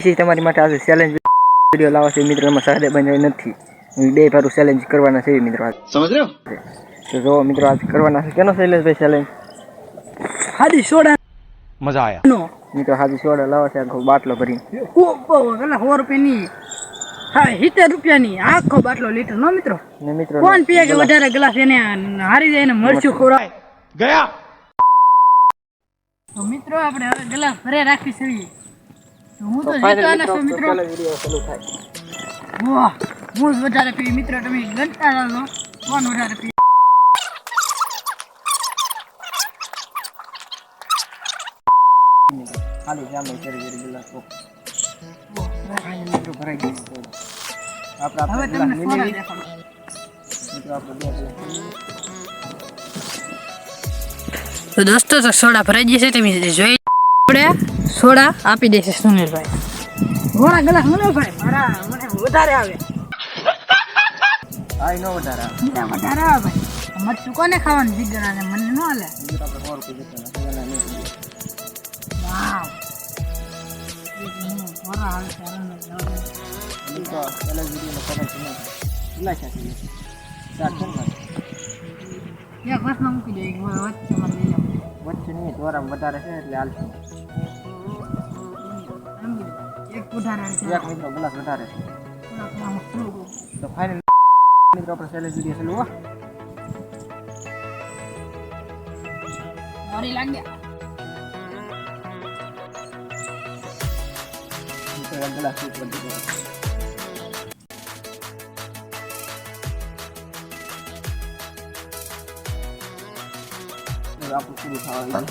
પછી તમારી માટે આજે ચેલેન્જ વીડિયો લાવવા છે. મિત્રો એમાં સહદે બંધાઈ નથી. બે ભારું ચેલેન્જ કરવાના છે મિત્રો આજ. સમજ તો જો મિત્રો આજ કરવાના છે. કેનો શૈલેષભાઈ ચેલેન્જ હાજી સોડા. મજા આયા. મિત્રો હાજી સોડા લાવવા છે. આખો બાટલો ભરીને. પેલા સો રૂપિયાની. હા સિત્તેર રૂપિયાની. આખો બાટલો લીટર નો મિત્રો? ને મિત્રો કોણ પીએ કે વધારે ગ્લાસ એને હારી જાય ને મરચું ખોરાય ગયા? તો મિત્રો આપણે હવે ગ્લાસ ભરે રાખી છીએ હું તો final જીતવાના છું મિત્રો મિત્રો challenge video ચાલુ થાય વાહ હું જ વધારે પી મિત્રો તમે ગણતા રહો કોણ વધારે પી ખાલી જામે કરી કરી ગલાસ તો મિત્રો ભરાઈ ગયું છે. આપણે હવે આપણે તમને ગ્લાસ સોડા લઈ લઈએ. દેખાડો મિત્રો આપણે બે ગ્લાસ લઈ લઈએ. તો દોસ્તો તો સોડા ભરાઈ જશે તમે જોઈ આપણે સોડા આપી દેશે સુનિલભાઈ. ઘોડા ગલા મને ભાઈ મારા મને વધારે આવે. આઈ નો વધારે આવે. વધારે આવે ભાઈ. મરચું કોને ખાવાનું જીગર ને મને ન હાલે. વાવ ઘોડા મૂકી દે વચ્ચે નહીં વધારે છે એટલે હાલશે. એક ઉધાર આવે એક મિત્રો ગ્લાસ વધારે છે છે તો ફાઇનલ મિત્રો આપણે ચેલેન્જ વીડિયો ચાલુ હો મારી લાગે મિત્રો એક ગ્લાસ ઉપર દીધો હવે આપણું પૂરું થવા આવ્યું.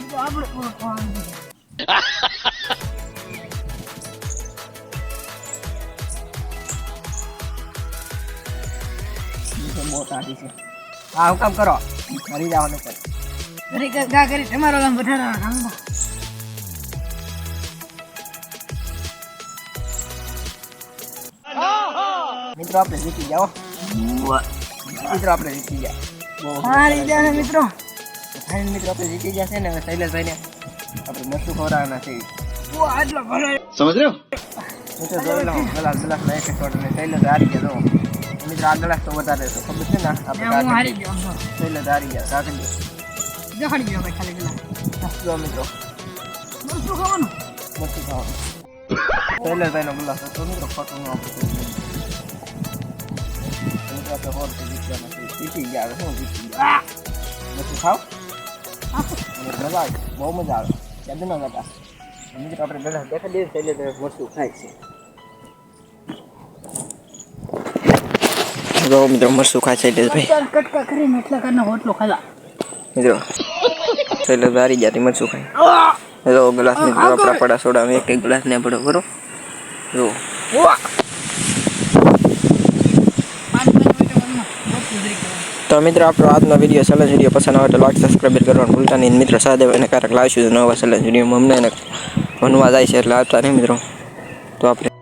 તો આપણે પૂરું ખાવાનું છે. મિત્રો બહુ તાટી છે. હા હું કામ કરો. મરી જાવ ને કરી ગા કરી તમારો વધારે આવે મિત્રો આપણે જીતી જાઓ મિત્રો આપણે જીતી ગયા. મારી જાને મિત્રો? ફાઇનલ મિત્રો આપણે જીતી ગયા છે ને હવે શૈલેષભાઈને આપણે મસ્તું ખવડાવવાના છે સમજ આટલો મિત્રો જોઈ લો ગ્લાસ ગ્લાસ ના એક શોટ ને શૈલેષ હારી ગયા જો. મિત્રો આ ગ્લાસ તો વધારે તો ખબર છે ને? આપણે હારી ગયો તો. શૈલેષ હારી ગયા કાઢી દેખાડી ગયો ખાલી પેલા. જો મિત્રો. શું ખાવાનું? મસ્તું ખાવાનું. શૈલેષભાઈનો ગ્લાસ હતો મિત્રો. ખોટું આપણે હોરથી જીતવાના છે જીતી ગયા શું જીતી ગયા? મસ્તું ખાવ? મજા આવે. બહુ મજા આવે. યાદ ન મિત્રો આપણે બધા દેખા દઈએ શૈલેષ વસ્તુ ખાય છે. જો મિત્રો મસ્તું ખાય શૈલેષભાઈ ચાર કટકા કરીને એટલા કારના હોટલો ખાધા મિત્રો શૈલેષ હારી ગયા મરચું ખાય હેલો ગ્લાસની આપણા પડા સોડા એક એક ગ્લાસ ને પડો કરો જો. તો મિત્રો આપણો આજનો વીડિયો ચેલેન્જ વીડિયો પસંદ આવે તો લાઈક સબસ્ક્રાઈબ કરવાનું ભૂલતા નહીં. મિત્રો સાથે એને ક્યારેક લાવીશું નવા ચેલેન્જ વિડીયોમાં અમને ભણવા જાય છે એટલે આવતા નહીં મિત્રો. તો આપણે